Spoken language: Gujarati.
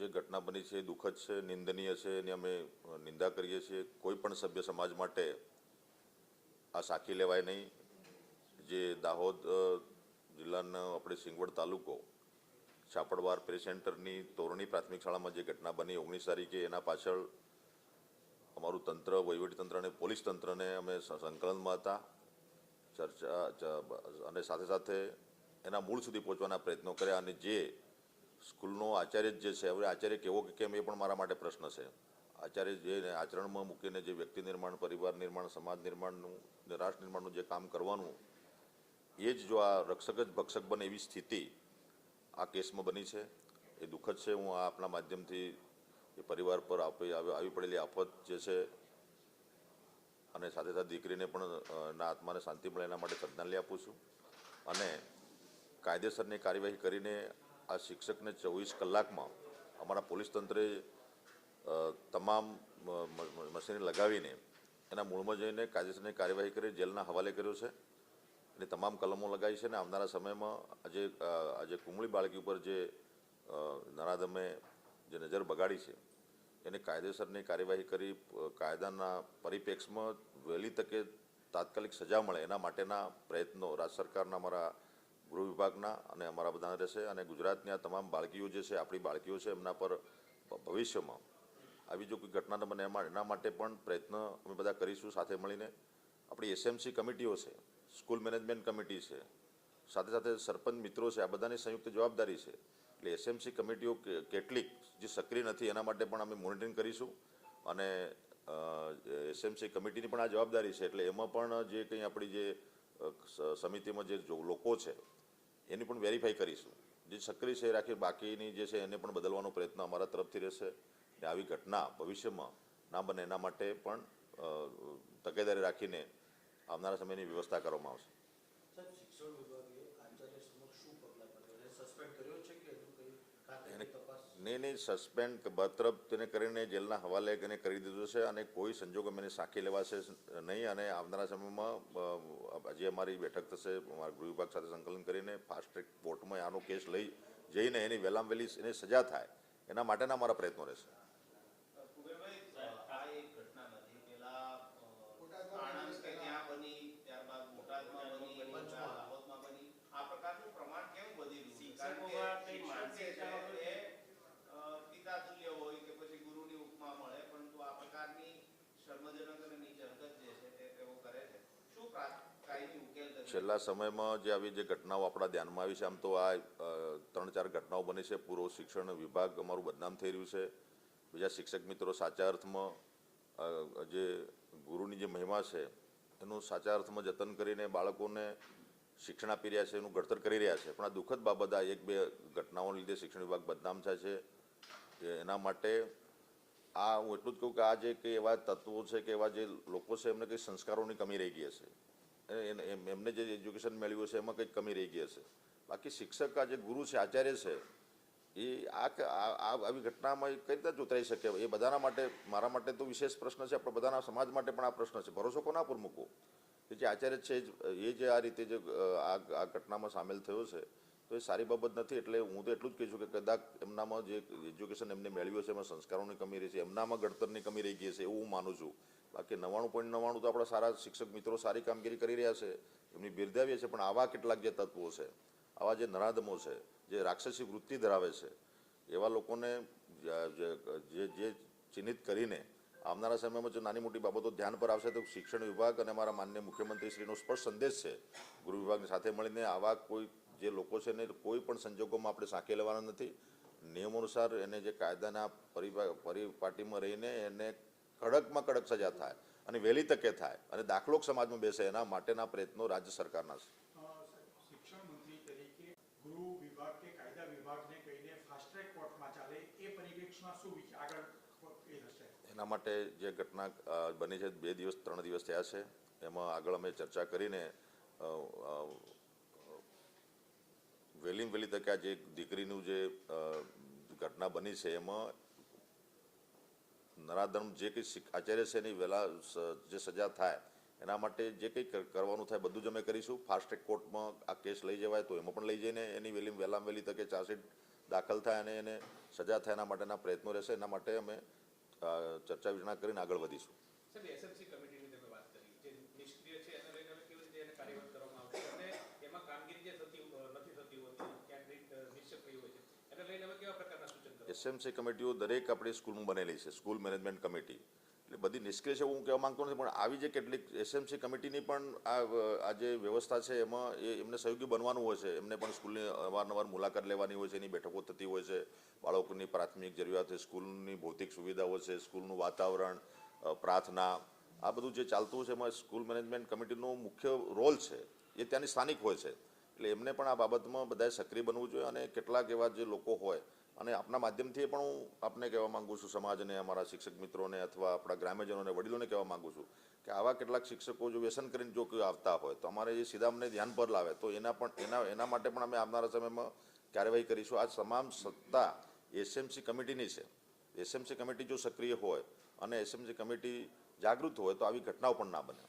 જે ઘટના બની છે એ દુઃખદ છે, નિંદનીય છે એની અમે નિંદા કરીએ છીએ. કોઈ પણ સભ્ય સમાજ માટે આ સાખી લેવાય નહીં. જે દાહોદ જિલ્લાનો આપણે સિંગવડ તાલુકો, છાપડવાર પ્રી સેન્ટરની તોરણી પ્રાથમિક શાળામાં જે ઘટના બની ઓગણીસ તારીખે, એના પાછળ અમારું તંત્ર વહીવટીતંત્ર અને પોલીસ તંત્રને અમે સંકલનમાં હતા. ચર્ચા અને સાથે સાથે એના મૂળ સુધી પહોંચવાના પ્રયત્નો કર્યા અને જે સ્કૂલનો આચાર્ય જે છે, હવે આચાર્ય કેવો કે કેમ એ પણ મારા માટે પ્રશ્ન છે. આચાર્ય જે આચરણમાં મૂકીને જે વ્યક્તિ નિર્માણ, પરિવાર નિર્માણ, સમાજ નિર્માણનું ને રાષ્ટ્ર નિર્માણનું જે કામ કરવાનું, એ જ જો આ રક્ષક જ ભક્ષક બને એવી સ્થિતિ આ કેસમાં બની છે. એ દુઃખદ છે, હું આ આપના માધ્યમથી એ પરિવાર પર આપી, આવી પડેલી આફત જે છે અને સાથે સાથે દીકરીને પણ એના આત્માને શાંતિ મળે એના માટે શ્રદ્ધાંજલિ આપું છું. અને કાયદેસરની કાર્યવાહી કરીને આ શિક્ષકને ચોવીસ કલાકમાં અમારા પોલીસ તંત્રે તમામ મશીનરી લગાવીને એના મૂળમાં જઈને કાયદેસરની કાર્યવાહી કરી, જેલના હવાલે કર્યો છે. અને તમામ કલમો લગાવી છે અને આવનારા સમયમાં આજે આજે કુમળી બાળકી ઉપર જે નરાધમે જે નજર બગાડી છે, એને કાયદેસરની કાર્યવાહી કરી કાયદાના પરિપ્રેક્ષમાં વહેલી તકે તાત્કાલિક સજા મળે એના માટેના પ્રયત્નો રાજ્ય સરકારના અમારા ગૃહ વિભાગના અને અમારા બધાના રહેશે અને ગુજરાતની આ તમામ બાળકીઓ જે છે, આપણી બાળકીઓ છે, એમના પર ભવિષ્યમાં આવી જો કોઈ ઘટના ન બને એના માટે પણ પ્રયત્ન અમે બધા કરીશું સાથે મળીને. આપણી એસએમસી કમિટીઓ છે, સ્કૂલ મેનેજમેન્ટ કમિટી છે, સાથે સાથે સરપંચ મિત્રો છે, આ બધાની સંયુક્ત જવાબદારી છે. એટલે એસએમસી કમિટીઓ કેટલીક જે સક્રિય નથી, એના માટે પણ અમે મોનિટરિંગ કરીશું. અને એસએમસી કમિટીની પણ આ જવાબદારી છે, એટલે એમાં પણ જે કંઈ આપણી જે સમિતિમાં જે લોકો છે એની પણ વેરીફાઈ કરીશું. જે સક્રિય છે એ રાખી બાકીની જે છે એને પણ બદલવાનો પ્રયત્ન અમારા તરફથી રહેશે. ને આવી ઘટના ભવિષ્યમાં ના બને એના માટે પણ તકેદારી રાખીને આવનારા સમયની વ્યવસ્થા કરવામાં આવશે. શિક્ષણ વિભાગે આચાર્ય સમક્ષ શું પગલાં સસ્પેન્ડ કર્યો છે કે હજુ કંઈ કાયદાની તપાસ નહીં નહીં સસ્પેન્ડ બરતરફ તેને કરીને જેલના હવાલે એને કરી દીધું છે અને કોઈ સંજોગોમાં એને સાખી લેવાશે નહીં અને આવનારા સમયમાં હજી જે અમારી બેઠક થશે અમારા ગૃહ વિભાગ સાથે સંકલન કરીને ફાસ્ટ ટ્રેક કોર્ટમાં આનો કેસ લઈ જઈને એની વહેલામ વહેલી એને સજા થાય. એના માટેના અમારા પ્રયત્નો રહેશે. આ પ્રકારનું પ્રમાણ કેમ વધી રહ્યું છે કારણ શિક્ષકોમાં કે કઈ શિક્ષણ જે છે માનસિકતા એ અ, પિતા તુલ્ય હોય કે પછી ગુરુની ઉપમા મળે પરંતુ આ પ્રકારની શર્મજનક અને નીચ હરકત જે છે તે તેઓ કરે છે શું પ્રા- કાયમી ઉકેલ કરી છેલ્લા સમયમાં જે આવી જે ઘટનાઓ આપણા ધ્યાનમાં આવી છે, આમ તો આ ત્રણ ચાર ઘટનાઓ બની છે. પૂરો શિક્ષણ વિભાગ અમારું બદનામ થઈ રહ્યું છે. બીજા શિક્ષક મિત્રો સાચા અર્થમાં જે ગુરુની જે મહિમા છે, એનું સાચા અર્થમાં જતન કરીને બાળકોને શિક્ષણ આપી રહ્યા છે, એનું ઘડતર કરી રહ્યા છે. પણ આ દુઃખદ બાબત આ એક બે ઘટનાઓને લીધે શિક્ષણ વિભાગ બદનામ થાય છે. એના માટે આ હું એટલું જ કહું કે આ જે કંઈ એવા તત્વો છે કે એવા જે લોકો છે, એમને કંઈ સંસ્કારોની કમી રહી ગઈ એમ- એમને જે એજ્યુકેશન મેળવ્યું છે એમાં કંઈક કમી રહી ગઈ હશે. બાકી શિક્ષક આ જે ગુરુ છે, આચાર્ય છે, એ આ આવી ઘટનામાં કઈ રીતે જોતરાઈ શકે? એ બધાના માટે મારા માટે તો વિશેષ પ્રશ્ન છે, આપણે બધાના સમાજ માટે પણ આ પ્રશ્ન છે. ભરોસો કોના પર મૂકો કે જે આચાર્ય છે, એ જ- આ રીતે જે આ ઘટનામાં સામેલ થયો છે તો એ સારી બાબત નથી, એટલે હું તો એટલું જ કહીશું કે કદાચ એમનામાં જે એજ્યુકેશન એમને મેળવ્યું છે એમાં સંસ્કારોની કમી રહી છે એમનામાં ઘડતરની કમી રહી ગઈ છે એવું હું માનું છું. બાકી નવ્વાણું પોઈન્ટ નવ્વાણું તો આપણા સારા શિક્ષક મિત્રો સારી કામગીરી કરી રહ્યા છે, એમની બિરદાવીએ છે પણ આવા કેટલાક જે તત્વો છે, આવા જે નરાધમો છે, જે રાક્ષસી વૃત્તિ ધરાવે છે, એવા લોકોને જે જે ચિહ્નિત કરીને આવનારા સમયમાં જો નાની મોટી બાબતો ધ્યાન પર આવશે તો શિક્ષણ વિભાગ અને અમારા માન્ય મુખ્યમંત્રીશ્રીનો સ્પષ્ટ સંદેશ છે, ગૃહ વિભાગની સાથે મળીને આવા કોઈ જે લોકો છે એને કોઈ પણ સંજોગોમાં આપણે સાંખી લેવાના નથી. નિયમો અનુસાર એને જે કાયદાના પરિપા- પરિપાટીમાં રહીને એને કડકમાં કડક સજા થાય અને વહેલી તકે થાય અને દાખલો સમાજમાં બેસે એના માટેના પ્રયત્નો રાજ્ય સરકારના છે. એના માટે જે ઘટના બની છે બે દિવસ ત્રણ દિવસ થયા છે. એમાં આગળ અમે ચર્ચા કરીને વહેલી વહેલી તકે આ જે દીકરીનું જે ઘટના બની છે, એમાં નરાધમ જે કંઈ આચાર્ય છે એની વહેલા જે સજા થાય, એના માટે જે કંઈ કરવાનું થાય બધું જ અમે કરીશું. ફાસ્ટ ટ્રેક કોર્ટમાં આ કેસ લઈ જવાય તો એમાં પણ લઈ જઈને એની વહેલી, વહેલામાં વહેલી તકે ચાર્જશીટ દાખલ થાય અને એને સજા થાય એના માટેના પ્રયત્નો રહેશે. એના માટે અમે ચર્ચા વિચારણા કરીને આગળ વધીશું. કામગીરી જે થતી હોતી ક્યાંક નિ- અ, નિશ્ચિત રહી હોય છે એને લઈને હવે કેવા પ્રકારના સૂચન કરવા એસએમસી કમિટીઓ દરેક આપણી સ્કૂલમાં બનેલી છે, સ્કૂલ મેનેજમેન્ટ કમિટી. એટલે બધી નિષ્ક્રિય હું કહેવા માંગતો નથી, પણ આવી જે કેટલીક એસએમસી કમિટીની પણ આ જે વ્યવસ્થા છે એમાં એ એમને સહયોગી બનવાનું હોય છે. એમને પણ સ્કૂલની અવારનવાર મુલાકાત લેવાની હોય છે, એની બેઠકો થતી હોય છે. બાળકોની પ્રાથમિક જરૂરિયાત સ્કૂલની ભૌતિક સુવિધાઓ છે, સ્કૂલનું વાતાવરણ પ્રાર્થના, આ બધું જે ચાલતું છે, એમાં સ્કૂલ મેનેજમેન્ટ કમિટીનો મુખ્ય રોલ છે, એ ત્યાંની સ્થાનિક હોય છે. એટલે એમને પણ આ બાબતમાં બધાએ સક્રિય બનવું જોઈએ અને કેટલાક એવા જે લોકો હોય, અને આપના માધ્યમથી પણ હું આપને કહેવા માંગુ છું, સમાજને, અમારા શિક્ષક મિત્રોને અથવા આપણા ગ્રામ્યજનોને, વડીલોને કહેવા માંગુ છું કે આવા કેટલાક શિક્ષકો જો વ્યસન કરીને જો કોઈ આવતા હોય, તો અમારે એ સીધા અમને ધ્યાન પર લાવે. તો એના પણ, એના એના માટે પણ અમે આવનારા સમયમાં કાર્યવાહી કરીશું. આ તમામ સત્તા એસએમસી કમિટીની છે. એસએમસી કમિટી જો સક્રિય હોય અને એસએમસી કમિટી જાગૃત હોય, તો આવી ઘટનાઓ પણ ના બને.